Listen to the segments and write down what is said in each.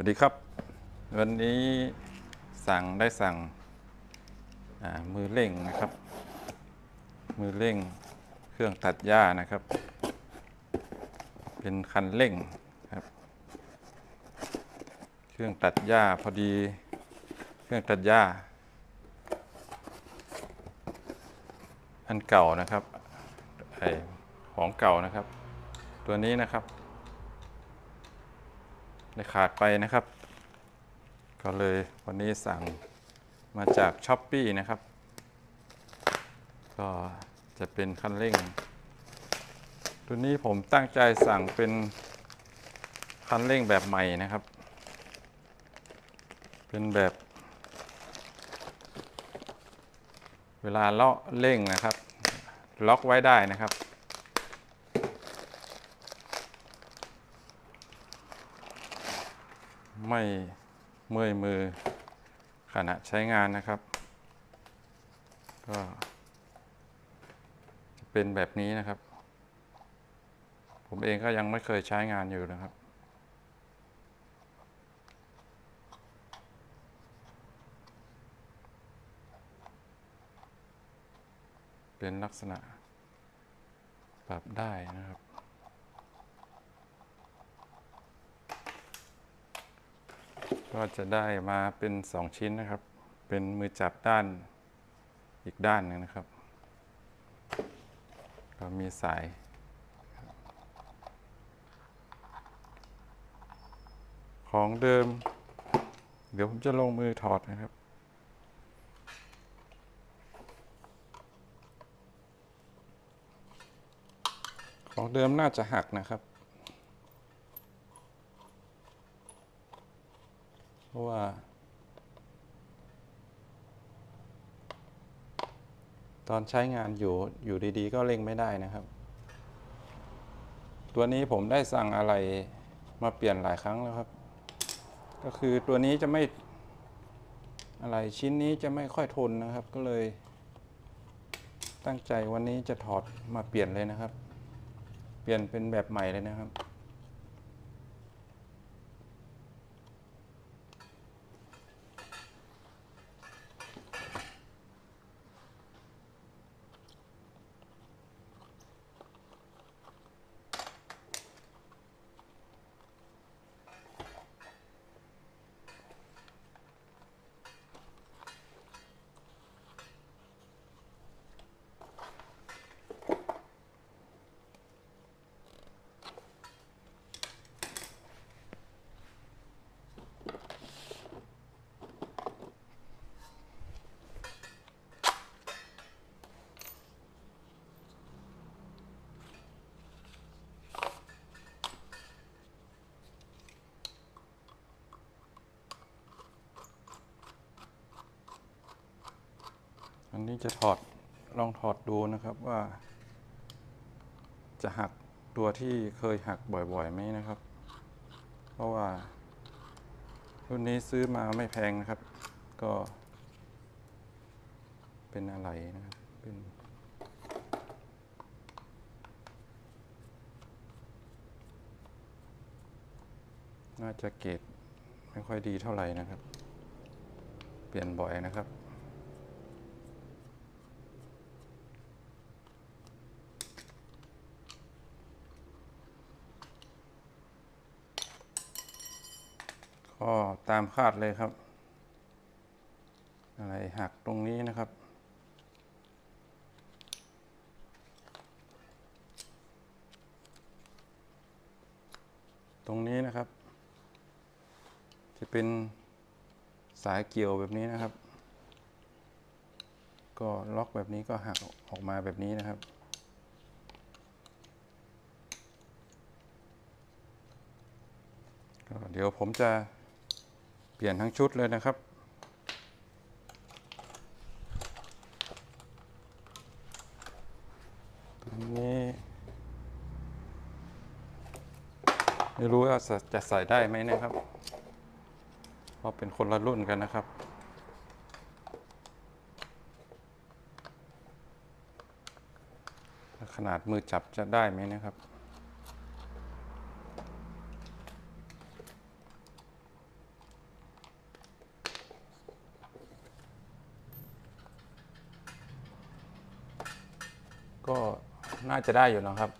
วัสดีครับ วันนี้สั่งได้สั่งมือเร่งนะครับ มือเร่งเครื่องตัดหญ้านะครับ เป็นคันเร่งครับ เครื่องตัดหญ้าพอดี เครื่องตัดหญ้า อันเก่านะครับไอของเก่านะครับ ตัวนี้นะครับ ได้ขาดไปนะครับ ก็เลยวันนี้สั่งมาจากช้อปปีนะครับ ก็จะเป็นคันเร่ง ตัวนี้ผมตั้งใจสั่งเป็นคันเร่งแบบใหม่นะครับ เป็นแบบ เวลาเลาะเร่งนะครับ ล็อกไว้ได้นะครับ ไม่เมื่อยมือขณะใช้งานนะครับ ก็จะเป็นแบบนี้นะครับ ผมเองก็ยังไม่เคยใช้งานอยู่นะครับเป็นลักษณะปรับได้นะครับ ก็จะได้มาเป็นสองชิ้นนะครับ เป็นมือจับด้านอีกด้านหนึงนะครับ ก็มีสาย ของเดิม เดี๋ยวผมจะลงมือถอดนะครับของเดิมน่าจะหักนะครับ เพราะว่า ตอนใช้งานอยู่อยู่ดีๆ ก็เร่งไม่ได้นะครับ ตัวนี้ผมได้สั่งอะไรมาเปลี่ยนหลายครั้งแล้วครับ ก็คือตัวนี้จะไม่อะไรชิ้นนี้จะไม่ค่อยทนนะครับ ก็เลย ตั้งใจวันนี้จะถอดมาเปลี่ยนเลยนะครับ เปลี่ยนเป็นแบบใหม่เลยนะครับ นี้จะถอดลองถอดดูนะครับว่า จะหักตัวที่เคยหักบ่อยๆไหมนะครับ เพราะว่ารุ่นนี้ซื้อมาไม่แพงนะครับ ก็ เป็นอะไรนะครับเป็นน่าจะเกรดไม่ค่อยดีเท่าไหร่นะครับ เปลี่ยนบ่อยนะครับ ก็ตามคาดเลยครับ อะไรหักตรงนี้นะครับ ตรงนี้นะครับ จะเป็นสายเกี่ยวแบบนี้นะครับ ก็ล็อกแบบนี้ก็หักออกมาแบบนี้นะครับเดี๋ยวผมจะ เปลี่ยนทั้งชุดเลยนะครับตัวนี้ ไม่รู้ว่าจะใส่ได้ไหมนะครับ เพราะเป็นคนละรุ่นกันนะครับขนาดมือจับจะได้ไหมนะครับ ก็น่าจะได้อยู่นะครับ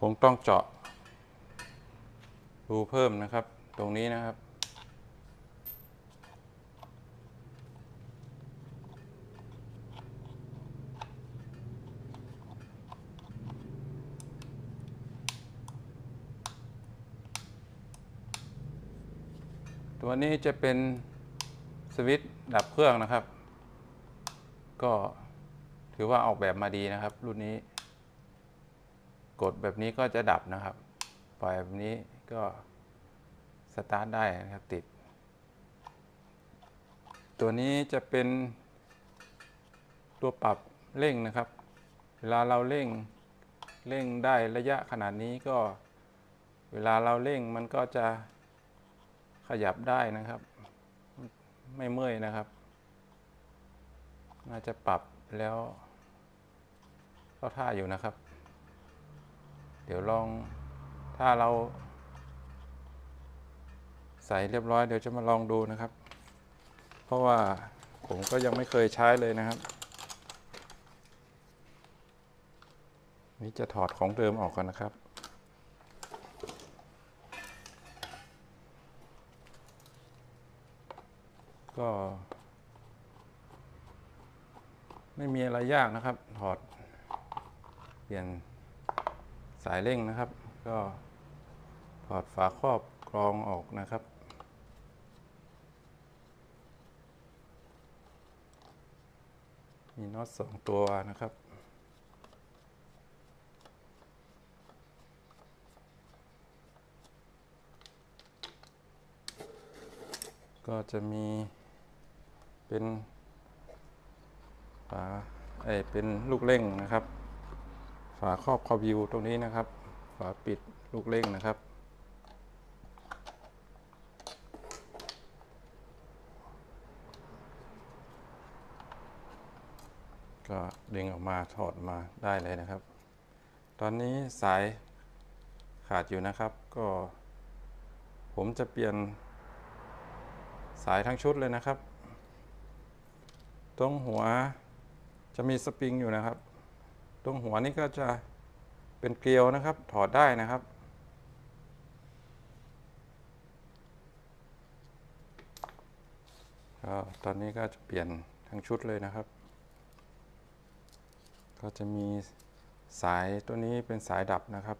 คงต้องเจาะรูเพิ่มนะครับ ตรงนี้นะครับ ตัวนี้จะเป็นสวิตช์ดับเครื่องนะครับ ก็ ถือว่าออกแบบมาดีนะครับ รุ่นนี้ กดแบบนี้ก็จะดับนะครับ ปล่อยแบบนี้ก็สตาร์ทได้นะครับติด ตัวนี้จะเป็นตัวปรับเร่งนะครับ เวลาเราเร่งเร่งได้ระยะขนาดนี้ก็ เวลาเราเร่งมันก็จะขยับได้นะครับ ไม่เมื่อยนะครับ น่าจะปรับแล้วาท่าอยู่นะครับ เดี๋ยวลองถ้าเราใส่เรียบร้อยเดี๋ยวจะมาลองดูนะครับ เพราะว่าผมก็ยังไม่เคยใช้เลยนะครับ นี่จะถอดของเดิมออกก่อนนะครับก็ ไม่มีอะไรยากนะครับ ถอด เปลี่ยนสายเร่งนะครับ ก็ถอดฝาครอบกรองออกนะครับ มีน็อตสองตัวนะครับก็จะมีเป็นฝาเอเป็นลูกเร่งนะครับ ฝาครอบคอวิวตรงนี้นะครับ ฝาปิดลูกเร่งนะครับ ก็ดึงออกมาถอดมาได้เลยนะครับ ตอนนี้สายขาดอยู่นะครับ ก็ ผมจะเปลี่ยนสายทั้งชุดเลยนะครับ ตรงหัวจะมีสปริงอยู่นะครับ ตรงหัวนี่ก็จะเป็นเกลียวนะครับ ถอดได้นะครับ ก็ตอนนี้ก็จะเปลี่ยนทั้งชุดเลยนะครับ ก็จะมีสายตัวนี้เป็นสายดับนะครับ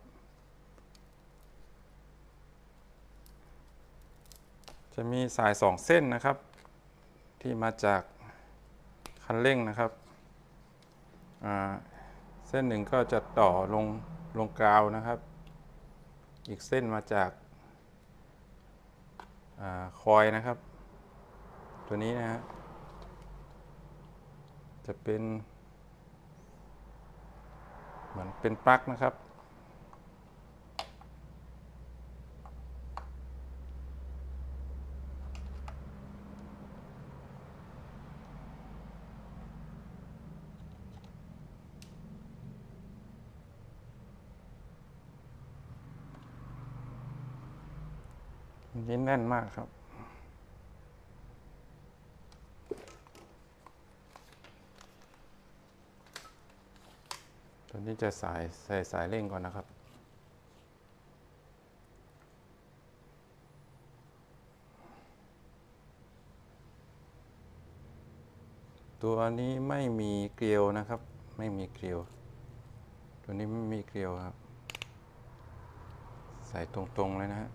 จะมีสายสองเส้นนะครับ ที่มาจากคันเร่งนะครับ เส้นหนึ่งก็จะต่อลงลงกราวนะครับ อีกเส้นมาจากอาคอยนะครับ ตัวนี้นะฮะจะเป็น เหมือนเป็นปลั๊กนะครับ นี่แน่นมากครับ ตัวนี้จะสายใส่สายเร่งก่อนนะครับ ตัวนี้ไม่มีเกลียวนะครับ ไม่มีเกลียว ตัวนี้ไม่มีเกลียวครับ ใส่ตรงๆเลยนะฮะ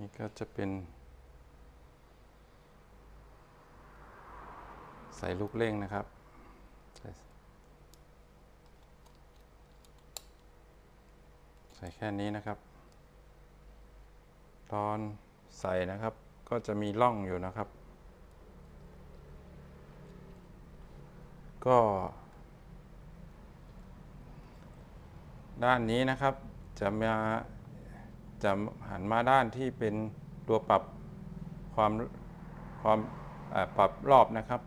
นี่ก็จะเป็นใส่ลูกเร่งนะครับใส่ใส่แค่นี้นะครับ ตอนใส่นะครับ ก็จะมีร่องอยู่นะครับ ก็ ด้านนี้นะครับจะมา จะหันมาด้านที่เป็นตัวปรับความความปรับรอบนะครับ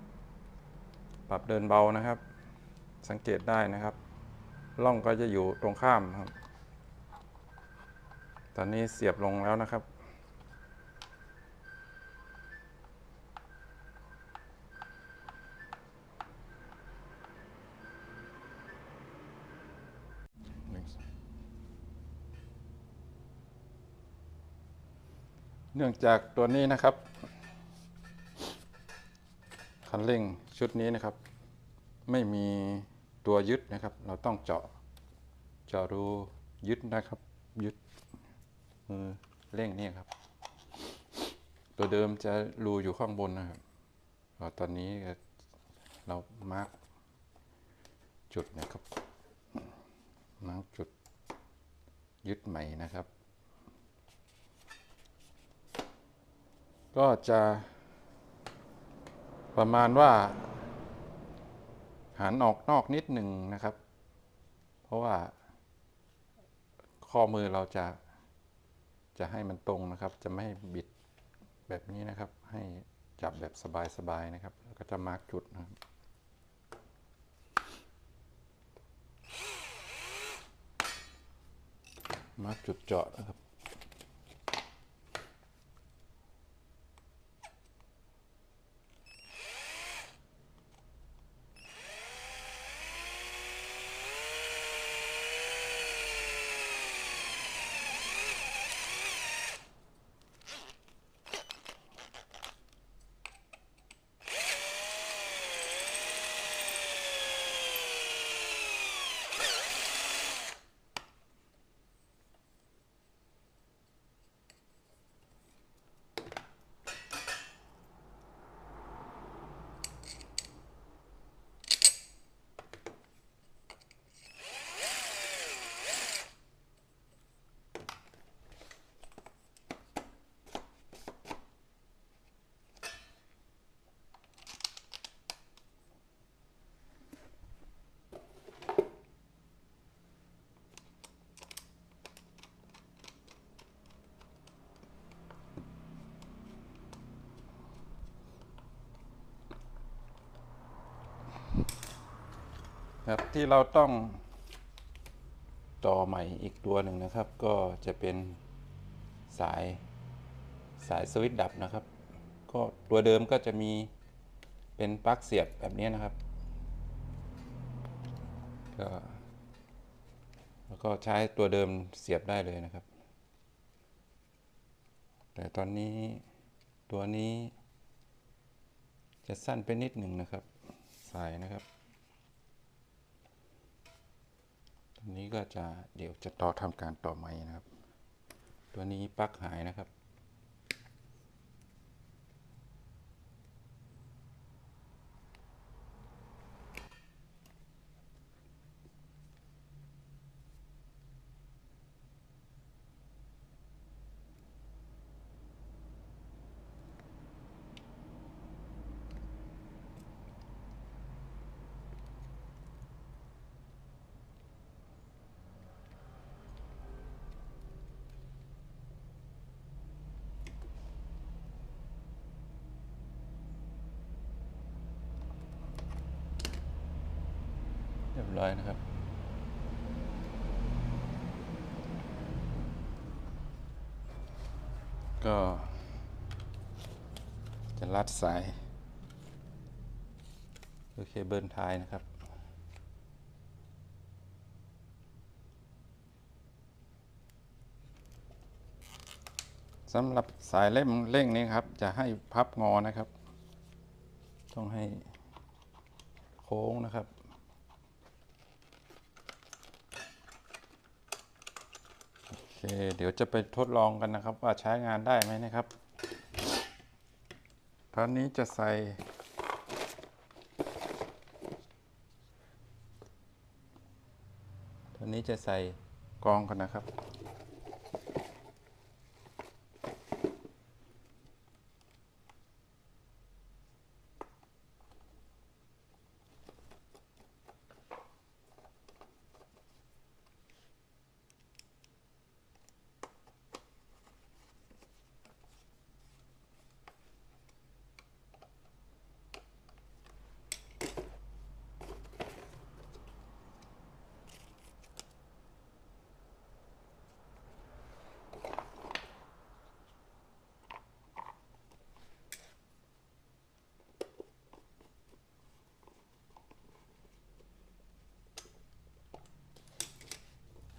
ปรับเดินเบานะครับ สังเกตได้นะครับล่องก็จะอยู่ตรงข้ามครับ ตอนนี้เสียบลงแล้วนะครับ เนื่องจากตัวนี้นะครับ คันเร่งชุดนี้นะครับ ไม่มีตัวยึดนะครับ เราต้องเจาะเจาะรูยึดนะครับ ยึดมือเร่งนี่ครับ ตัวเดิมจะรูอยู่ข้างบนนะครับตอนนี้เรามาร์กจุดนะครับมาร์กจุดยึดใหม่นะครับ ก็จะประมาณว่า หันออกนอกนิดหนึ่งนะครับ เพราะว่า ข้อมือเราจะจะให้มันตรงนะครับ จะไม่บิดแบบนี้นะครับ ให้จับแบบสบายๆนะครับ แล้วก็จะมาร์กจุดนะครับมาร์กจุดเจาะนะครับ ครับที่เราต้องต่อใหม่อีกตัวหนึ่งนะครับ ก็จะเป็นสายสายสวิตช์ดับนะครับ ก็ตัวเดิมก็จะมีเป็นปลั๊กเสียบแบบนี้นะครับก็แล้วก็ใช้ตัวเดิมเสียบได้เลยนะครับ แต่ตอนนี้ตัวนี้จะสั้นไปนิดหนึ่งนะครับ สายนะครับ นี้ก็จะเดี๋ยวจะต่อทำการต่อใหม่นะครับ ตัวนี้ปลั๊กหายนะครับ ร้อยนะครับ ก็ จะรัดสายคือเคเบิลท้ายนะครับสำหรับสายเล่มเร่งนี้ครับ จะให้พับงอนะครับ ต้องให้โค้งนะครับ โอ เคเดี๋ยวจะไปทดลองกันนะครับ ว่าใช้งานได้ไหมนะครับตอนนี้จะใส่ตอนนี้จะใส่กองกันนะครับ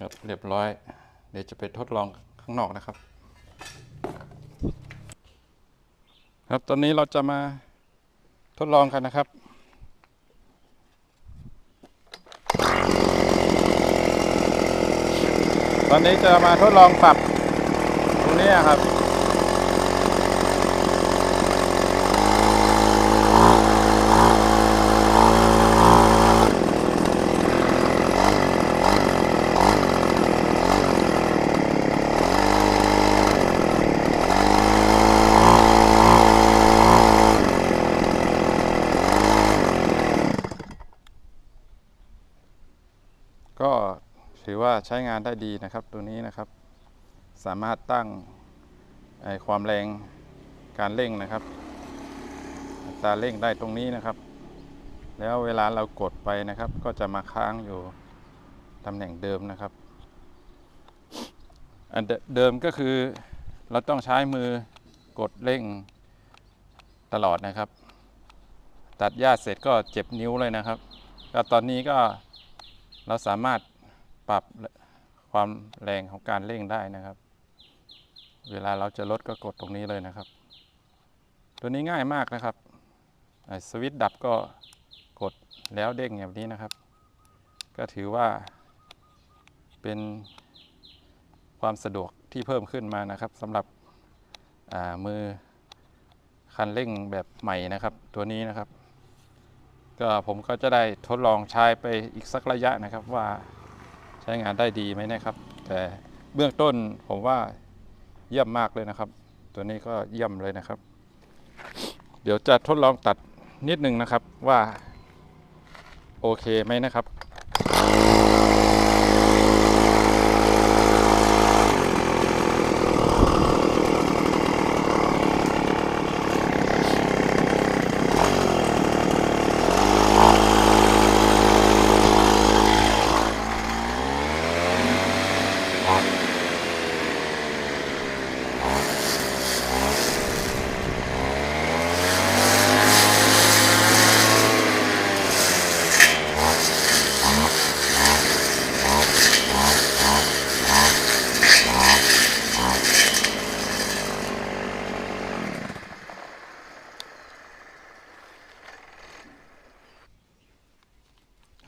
ครับเรียบร้อย เดี๋ยวจะไปทดลองข้างนอกนะครับ ครับตอนนี้เราจะมาทดลองกันนะครับตอนนี้จะมาทดลองปรับตรงนี้ครับ ก็ ถือว่าใช้งานได้ดีนะครับตัวนี้นะครับ สามารถตั้งความแรงการเร่งนะครับอัตราเร่งได้ตรงนี้นะครับ แล้วเวลาเรากดไปนะครับ ก็จะมาค้างอยู่ตำแหน่งเดิมนะครับอันเดเดิมก็คือเราต้องใช้มือกดเร่งตลอดนะครับ ตัดหญ้าเสร็จก็เจ็บนิ้วเลยนะครับก็ตอนนี้ก็เราสามารถ ปรับความแรงของการเร่งได้นะครับ เวลาเราจะลดก็กดตรงนี้เลยนะครับ ตัวนี้ง่ายมากนะครับสวิตช์ดับก็กดแล้วเด้งแบบนี้นะครับ ก็ถือว่าเป็นความสะดวกที่เพิ่มขึ้นมานะครับสำหรับมือคันเร่งแบบใหม่นะครับ ตัวนี้นะครับ ก็ผมก็จะได้ทดลองใช้ไปอีกสักระยะนะครับว่า ใช้งานได้ดีไหมนะครับ แต่เบื้องต้นผมว่าเยี่ยมมากเลยนะครับ ตัวนี้ก็เยี่ยมเลยนะครับ เดี๋ยวจะทดลองตัดนิดนึงนะครับว่า โอเคไหมนะครับ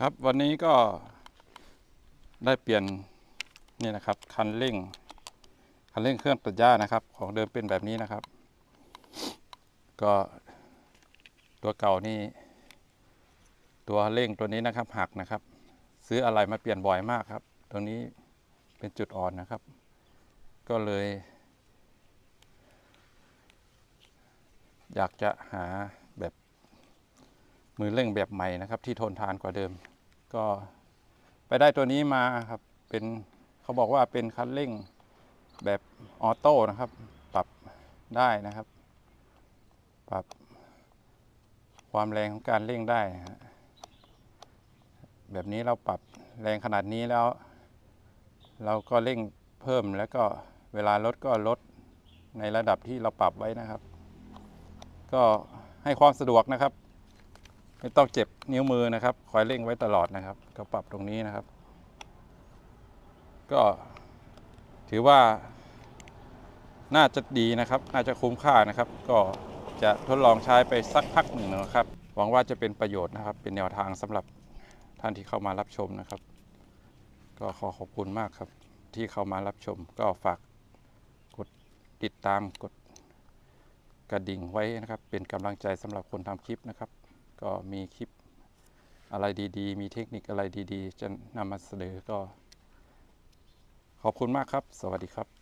ครับวันนี้ก็ได้เปลี่ยนนี่นะครับคันเร่ง คันเร่งเครื่องตัดหญ้านะครับ ของเดิมเป็นแบบนี้นะครับ ก็ตัวเก่านี่ ตัวเร่งตัวนี้นะครับหักนะครับ ซื้ออะไรมาเปลี่ยนบ่อยมากครับ ตัวนี้เป็นจุดอ่อนนะครับ ก็เลย อยากจะหาแบบมือเร่งแบบใหม่นะครับ ที่ทนทานกว่าเดิม ก็ไปได้ตัวนี้มาครับ เป็นเขาบอกว่าเป็นคันเร่งแบบออโต้นะครับ ปรับได้นะครับ ปรับความแรงของการเร่งได้แบบนี้เราปรับแรงขนาดนี้แล้ว เราก็เร่งเพิ่มแล้วก็เวลาลดก็ลดในระดับที่เราปรับไว้นะครับ ก็ให้ความสะดวกนะครับ ไม่ต้องเจ็บนิ้วมือนะครับ คอยเร่งไว้ตลอดนะครับ ก็ปรับตรงนี้นะครับ ก็ถือว่าน่าจะดีนะครับ น่าจะคุ้มค่านะครับ ก็จะทดลองใช้ไปสักพักหนึ่งนะครับ หวังว่าจะเป็นประโยชน์นะครับ เป็นแนวทางสำหรับท่านที่เข้ามารับชมนะครับ ก็ขอขอบคุณมากครับ ที่เข้ามารับชม ก็ฝากกดติดตามกดกระดิ่งไว้นะครับ เป็นกำลังใจสำหรับคนทำคลิปนะครับ ก็มีคลิปอะไรดีๆ มีเทคนิคอะไรดีๆ จะนำมาเสนอก็ ขอบคุณมากครับ สวัสดีครับ